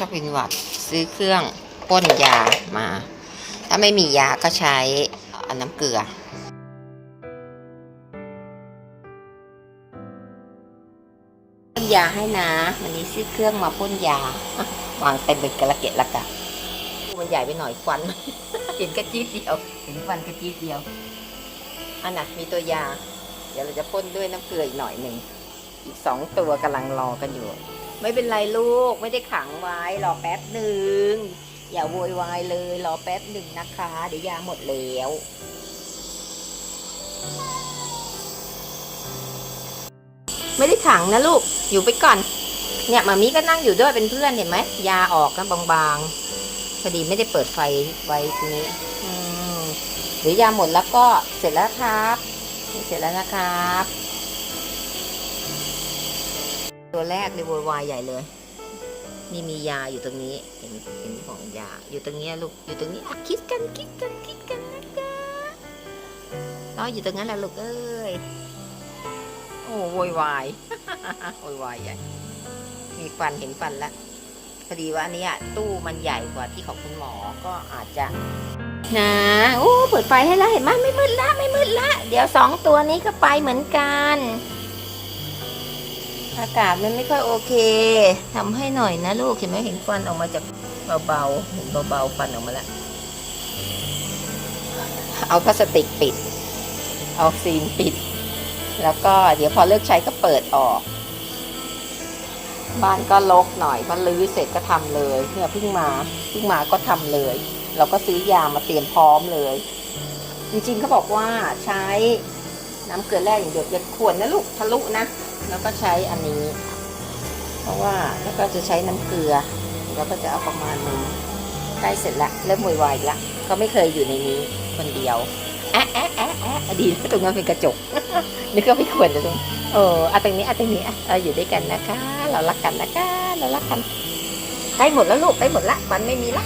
ชอบเป็นวัดซื้อเครื่องป้นยามา ถ้าไม่มียาก็ใช้อน้ำเกลือพ่นยาให้นะวันนี้ซื้อเครื่องมาพ่นยาวางเต็มเป็นกระเกะละกะมันใหญ่ไปหน่อยควันเห็นกระจี๊ดเดียวเห็นควันกระจี๊ดเดียวอันน่ะมีตัวยา เดี๋ยวเราจะพ่นด้วยน้ำเกลืออีกหน่อยหนึ่งอีกสองตัวกำลังรอกันอยู่ ไม่เป็นไรลูกไม่ได้ขังไว้รอแป๊บหนึ่งอย่าโวยวายเลยรอแป๊บหนึ่งนะคะ เดี๋ยวยาหมดแล้วไม่ได้ขังนะลูก อยู่ไปก่อน เนี่ยมามีก็นั่งอยู่ด้วยเป็นเพื่อนเห็นไหม ยาออกนะบางๆ พอดีไม่ได้เปิดไฟไว้ตรงนี้อืมเดี๋ยวยาหมดแล้วก็เสร็จแล้วครับ เสร็จแล้วนะครับ ตัวแรกเลยโวยวายใหญ่เลย นี่มียาอยู่ตรงนี้ เห็นเห็นของยา อยู่ตรงนี้ลูก อยู่ตรงนี้อะคิดกันคิดกันคิดกันนะจ๊ะรออยู่ตรงนั้นแหละลูกเอ้ย โอ้โวยวายโวยวายใหญ่ มีฟันเห็นฟันแล้วพอดีว่าอันนี้ตู้มันใหญ่กว่าที่ของคุณหมอ ก็อาจจะนะโอ้เปิดไฟให้แล้วเห็นไหมไม่มืดละไม่มืดละ เดี๋ยวสองตัวนี้ก็ไปเหมือนกัน อากาศมันไม่ค่อยโอเคทำให้หน่อยนะลูกเห็นไหมเห็นฟันออกมาจากเบาๆเห็นเบาๆฟันออกมาแล้วเอาพลาสติกปิด เอาซีนปิด แล้วก็เดี๋ยวพอเลิกใช้ก็เปิดออก บ้านก็ลกหน่อยพอลื้อเสร็จก็ทำเลยเนี่ยเพิ่งมาเพิ่งมาก็ทำเลย เราก็ซื้อยามาเตรียมพร้อมเลย จริงๆเขาบอกว่าใช้น้ำเกลือแร่อย่างเดียวอย่าขวนนะลูกทะลุนะ แล้วก็ใช้อันนี้ เพราะว่าแล้วก็จะใช้น้ำเกลือ แล้วก็จะเอาประมาณนึงใกล้เสร็จละเริ่มวยวายละก็ไม่เคยอยู่ในนี้คนเดียวแอะแอะแอะแอะดีนะตรงนั้นเป็นกระจกนึกว่าไม่ควรจะตรงเอออาตรงนี้อาตรงนี้อะเราอยู่ด้วยกันนะคะ เรารักกันนะคะ เรารักกันใกล้หมดแล้วลูกใกล้หมดละควันไม่มีละ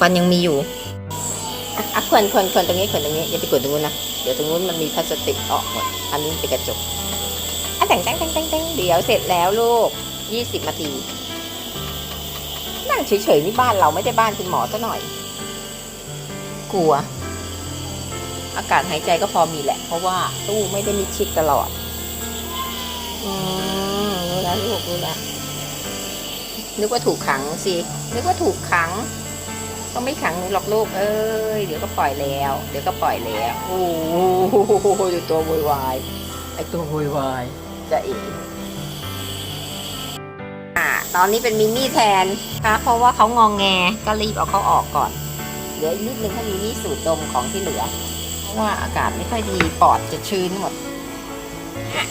ควันยังมีอยู่อะควันควันควันตรงนี้ควันตรงนี้อย่าไปกดตรงนู้นนะเดี๋ยวตรงนู้นมันมีพลาสติกออกหมดอันนี้เป็นกระจก อะแต่งแต่งแต่งแต่งแต่งเดี๋ยวเสร็จแล้วลูกยี่สิบนาที นั่งเฉยๆนี่บ้านเราไม่ได้บ้านคุณหมอซะหน่อย กลัว อากาศหายใจก็พอมีแหละ เพราะว่าตู้ไม่ได้มิดชิดตลอด อืมรู้แล้วลูกรู้แล้วนึกว่าถูกขังสิ นึกว่าถูกขัง ก็ไม่ขังหนูหรอกลูก เอ้ย เดี๋ยวก็ปล่อยแล้ว เดี๋ยวก็ปล่อยแล้ว โอ้โหตัวโวยวาย ไอตัวโวยวาย จะเอ๋อ่า ตอนนี้เป็นมิมี่แทนค่ะเพราะว่าเขางองแงก็รีบเอาเขาออกก่อนเดี๋ยวอีกนิดนึงถ้ามีมี่สูดดมของที่เหลือ เพราะว่าอากาศไม่ค่อยดีปอดจะชื้นหมด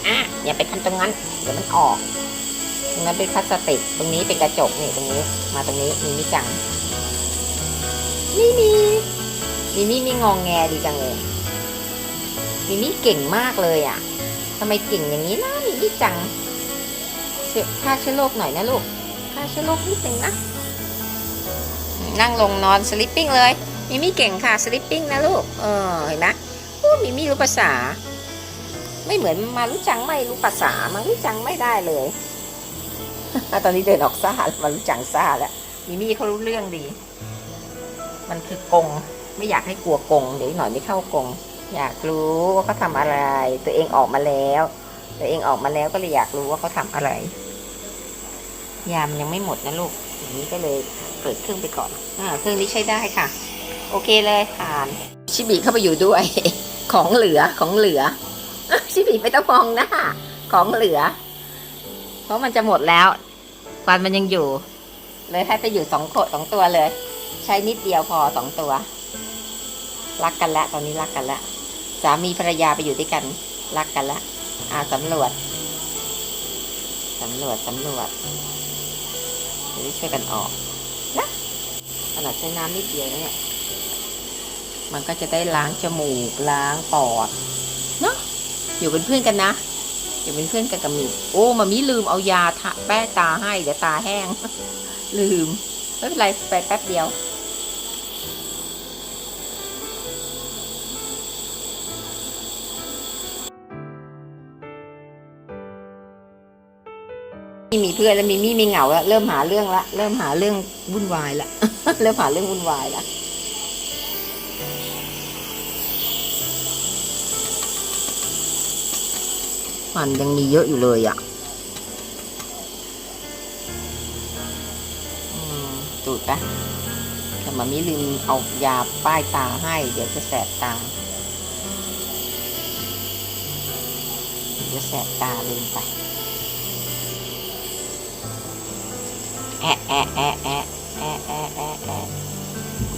อะอย่าไปทำตรงนั้น เดี๋ยวมันออกตรงนั้นเป็นพลาสติก ตรงนี้เป็นกระจกนี่ตรงนี้ มาตรงนี้มีมิจังนี่มีมีมี่มีงองแงดีจังเลยมีมี่เก่งมากเลยอะทำไมเก่งอย่างนี้นะ มีมี่จังเชื้อฆ่าเชื้อโรคหน่อยนะลูกฆ่าเชื้อโรคนิดนึงนะ นั่งลงนอนสลิปปิ้งเลยมิมี่เก่งค่ะสลิปปิ้งนะลูก เออเห็นไหมพูดมิมี่รู้ภาษา ไม่เหมือนมารู้จังไม่รู้ภาษามารู้จังไม่ได้เลยตอนนี้เดินออกซ่ามารู้จังซ่าแล้วมิมี่เขารู้เรื่องดี มันคือกงไม่อยากให้กลัวกงเดี๋ยวหน่อยไม่เข้ากง อยากรู้ว่าเขาทำอะไร ตัวเองออกมาแล้ว ตัวเองออกมาแล้วก็เลยอยากรู้ว่าเขาทำอะไร ยามยังไม่หมดนะลูกอย่างนี้ก็เลยเปิดเครื่องไปก่อนอ่าเครื่องนี้ใช้ได้ค่ะ โอเคเลยผ่าน ชิบิเข้าไปอยู่ด้วย ของเหลือของเหลือ ชิบิไม่ต้องมองหน้าของเหลือ เพราะมันจะหมดแล้วควันมันยังอยู่ เลยให้ไปอยู่สองโคสองตัวเลย ใช้นิดเดียวพอสองตัว รักกันละตอนนี้รักกันละสามีภรรยาไปอยู่ด้วยกัน รักกันละ อ่าสำรวจสำรวจสำรวจเดี๋ยวช่วยกันออกนะขนาดใช้น้ำนิดเดียวเนี่ย มันก็จะได้ล้างจมูกล้างปอดเนาะอยู่เป็นเพื่อนกันนะอยู่เป็นเพื่อนกันกับมีโอ้มามีลืมเอายาทาแป้ตาให้เดี๋ยวตาแห้ง ลืมไม่เป็นไรไปแป๊บเดียว มีเพื่อนแล้วมิมี่ไม่เหงาแล้วเริ่มหาเรื่องละเริ่มหาเรื่องวุ่นวายละเริ่มหาเรื่องวุ่นวายละมันยังมีเยอะอยู่เลยอะอืมตูดปะแต่มามิลืมเอายาป้ายตาให้ เดี๋ยวจะแสบตา เดี๋ยวแสบตาลืมไป แอะแอะแอะแอะแอะแอะแอะแอะ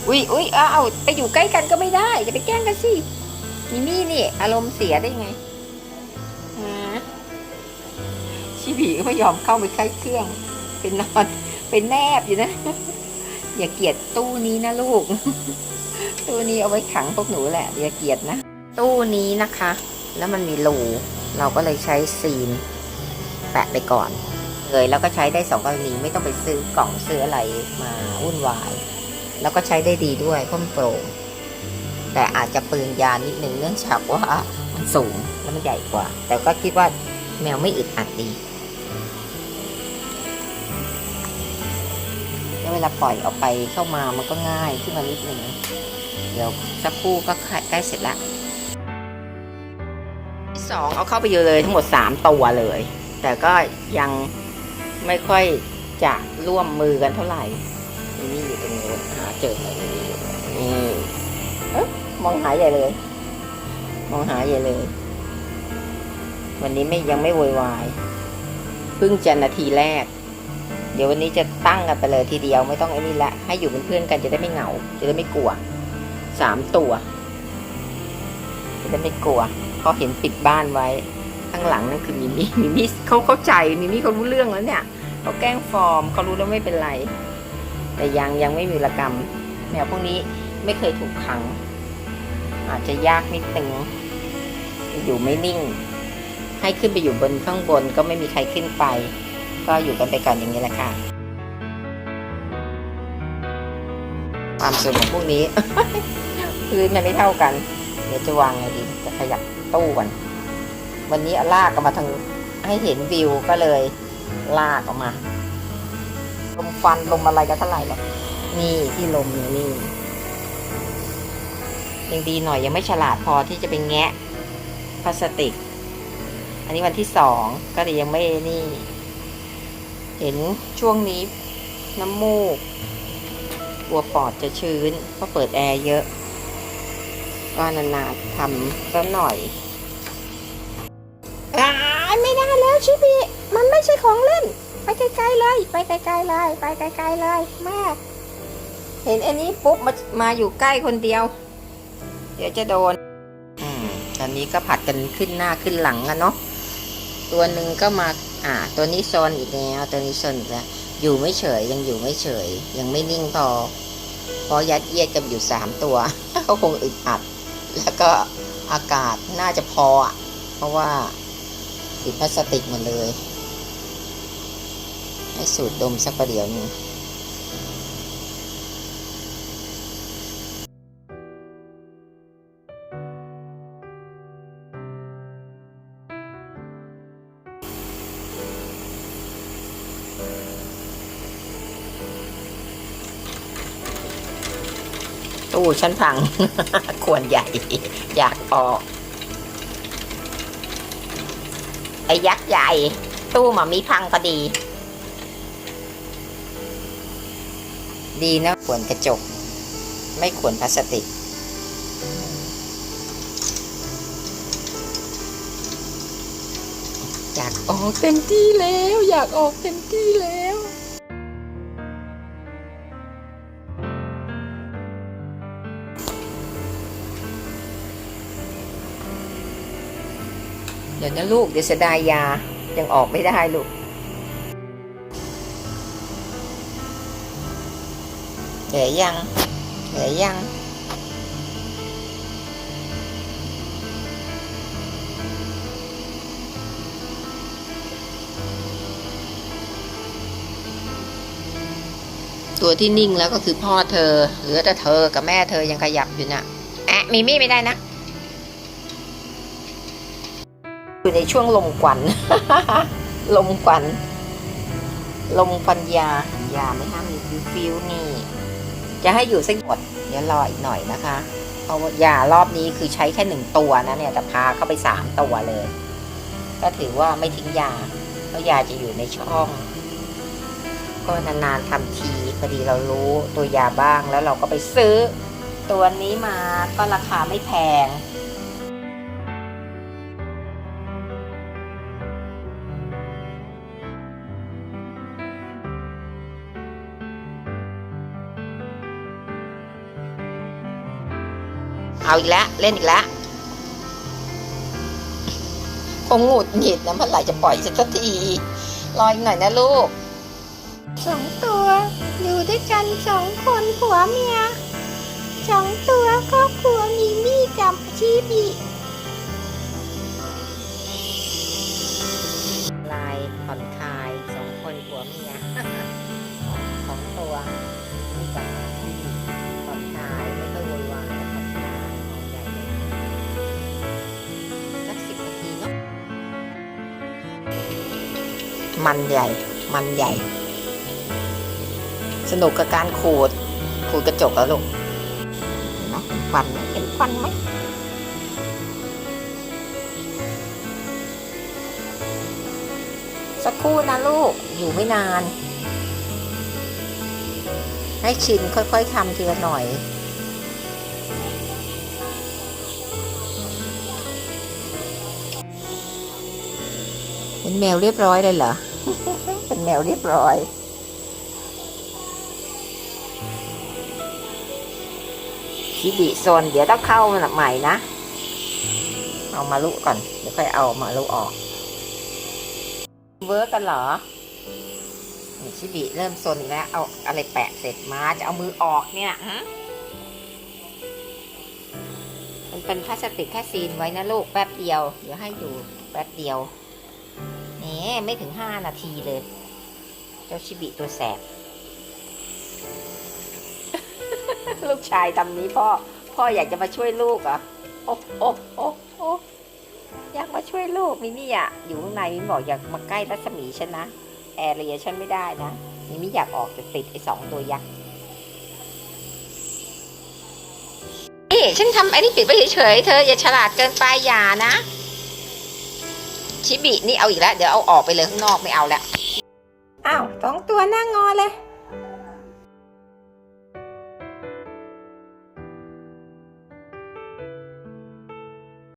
อุ้ยอุ้ยเอาไปอยู่ใกล้กันก็ไม่ได้จะไปแกล้งกันสิมิมี่นี่ อารมณ์เสียได้ไงฮะชิบีก็ไม่ยอมเข้าไปใกล้เครื่อง เป็นนอนเป็นแนบอยู่นะ อย่าเกลียดตู้นี้นะลูก ตู้นี้เอาไว้ขังพวกหนูแหละ อย่าเกลียดนะ ตู้นี้นะคะ แล้วมันมีรูเราก็เลยใช้ซีนแปะไปก่อน เลยแล้วก็ใช้ได้สองกรณีไม่ต้องไปซื้อกล่องซื้ออะไรมาวุ่นวาย แล้วก็ใช้ได้ดีด้วยเพราะมันโปร่งแต่อาจจะเปลืองยานิดนึงเนื่องจากว่ามันสูงแล้วมันใหญ่กว่า แต่ก็คิดว่าแมวไม่อึดอัดดีแล้วเวลาปล่อยออกไปเข้ามามันก็ง่ายขึ้นมานิดนึงเดี๋ยวสักครู่ก็ใกล้เสร็จละที่สองเอาเข้าไปเยอะเลยทั้งหมดสามตัวเลย แต่ก็ยัง ไม่ค่อยจะร่วมมือกันเท่าไหร่นี่อยู่ตรงโน้นหาเจอไหมนี่อยู่นี่เอ๊ะมองหาใหญ่เลย มองหาใหญ่เลย วันนี้ไม่ยังไม่โวยวายเพิ่งจะนาทีแรก เดี๋ยววันนี้จะตั้งกันไปเลยทีเดียวไม่ต้องไอ้นี่ละให้อยู่เป็นเพื่อนกันจะได้ไม่เหงา จะได้ไม่กลัวสามตัว จะได้ไม่กลัวเพราะเห็นปิดบ้านไว้ข้างหลังนั่นคือมิมี่มิมี่เขาเข้าใจมิมี่เขารู้เรื่องแล้วเนี่ย เขาแกล้งฟอร์มเขารู้แล้วไม่เป็นไร แต่ยังยังไม่มีรกรรม แมวพวกนี้ไม่เคยถูกขัง อาจจะยากนิดนึงอยู่ไม่นิ่ง ให้ขึ้นไปอยู่บนข้างบนก็ไม่มีใครขึ้นไป ก็อยู่กันไปก่อนอย่างนี้แหละค่ะความสุขของพวกนี้พื้นมันไม่เท่ากัน เดี๋ยวจะวางไงดีจะขยับตู้ก่อนวันนี้ลากออกมาทางให้เห็นวิวก็เลย ลากออกมา ลมฟันลมอะไรกันเท่าไหร่หรอกนี่ที่ลมนี่นี่ยังดีหน่อยยังไม่ฉลาดพอที่จะไปแงะพลาสติก อันนี้วันที่สองก็เลยยังไม่นี่ เห็นช่วงนี้น้ำมูกกลัวปอดจะชื้นเพราะเปิดแอร์เยอะ ก็นานๆทำสักหน่อย ของเล่น ไปไกลๆเลย ไปไกลๆเลย ไปไกลๆเลยแม่เห็นอันนี้ปุ๊บมามาอยู่ใกล้คนเดียว เดี๋ยวจะโดนอืมตอนนี้ก็ผัดกันขึ้นหน้าขึ้นหลังกันเนาะตัวหนึ่งก็มาอ่า ตัวนี้โซนอีกแล้วตัวนี้โซนอีกแล้วอยู่ไม่เฉยยังอยู่ไม่เฉย ยังไม่นิ่งพอเพราะยัดเยียดกันอยู่สามตัวก็คงอึดอัด แล้วก็อากาศน่าจะพออะเพราะว่าปิดพลาสติกหมดเลย ให้สูดดมสักประเดี๋ยวนึงตู้ฉันพัง ควรใหญ่ อยากออก ไอ้ยักษ์ใหญ่ ตู้มามีพังพอดี ดีนะขวนกระจก ไม่ขวนพลาสติก อยากออกเต็มที่แล้ว อยากออกเต็มที่แล้วเดี๋ยวนะลูกเดี๋ยวเสียดายยายังออกไม่ได้ลูก ลือยัง เหลือยัง ตัวที่นิ่งแล้วก็คือพ่อเธอ เหลือแต่เธอกับแม่เธอยังขยับอยู่น่ะแอะมีมี่ไม่ได้นะอยู่ในช่วงลมกวันลมกวันลมฟันยา ยาไม่ห้ามมีฟิวฟิวนี่ จะให้อยู่สักหมดเดี๋ยวรออีกหน่อยนะคะเพราะว่ายารอบนี้คือใช้แค่หนึ่งตัวนะเนี่ยแต่พาเข้าไปสามตัวเลย ก็ถือว่าไม่ทิ้งยาเพราะยาจะอยู่ในช่อง ก็นานๆทำทีพอดีเรารู้ตัวยาบ้างแล้วเราก็ไปซื้อ ตัวนี้มาก็ราคาไม่แพง เอาอีกแล้วเล่นอีกแล้วคงหงุดหงิดนะเมื่อไหร่จะปล่อยฉันสักทีรออีกหน่อยนะลูกสองตัว อยู่ด้วยกันสองคนผัวเมียสองตัวครอบครัวมีมี่กับชีบีลายผ่อนคลายสองคนผัวเมียสองตัว มันใหญ่ มันใหญ่ สนุกกับการขูด ขูดกระจกแล้วลูกเห็นไหมเห็นฟันไหมเห็นฟันไหมสักครู่นะลูกอยู่ไม่นาน ให้ชินค่อยๆทำทีละหน่อยเป็นแมวเรียบร้อยเลยเหรอ เป็นแมวเรียบร้อยชิบิโซนเดี๋ยวต้องเข้ามาใหม่นะ เอามาลุก่อน เดี๋ยวค่อยเอามาลุออก เวิร์กกันเหรอชิบิเริ่มโซนแล้ว เอาอะไรแปะเสร็จมาจะเอามือออกเนี่ยฮะมันเป็นพลาสติกแค่ซีนไว้นะลูกแป๊บเดียว เดี๋ยวให้อยู่แป๊บเดียว ไม่ถึงห้านาทีเลย เจ้าชิบิตัวแสบ ลูกชายทำนี้พ่อ พ่ออยากจะมาช่วยลูกอะโอ้โอ้โอ้โอ้อยากมาช่วยลูกมิมี่อะอยู่ข้างในมิมี่บอกอยากมาใกล้รัศมีฉันนะ แอร์เรียฉันไม่ได้นะมิมี่อยากออกจะติดไอ้สองตัวยักษ์นี่ฉันทำไอ้นี่ปิดไว้เฉยๆเธออย่าฉลาดเกินไปอย่านะ ชิบินี่เอาอีกแล้ว เดี๋ยวเอาออกไปเลยข้างนอกไม่เอาแล้วอ้าวสองตัวหน้างอเลย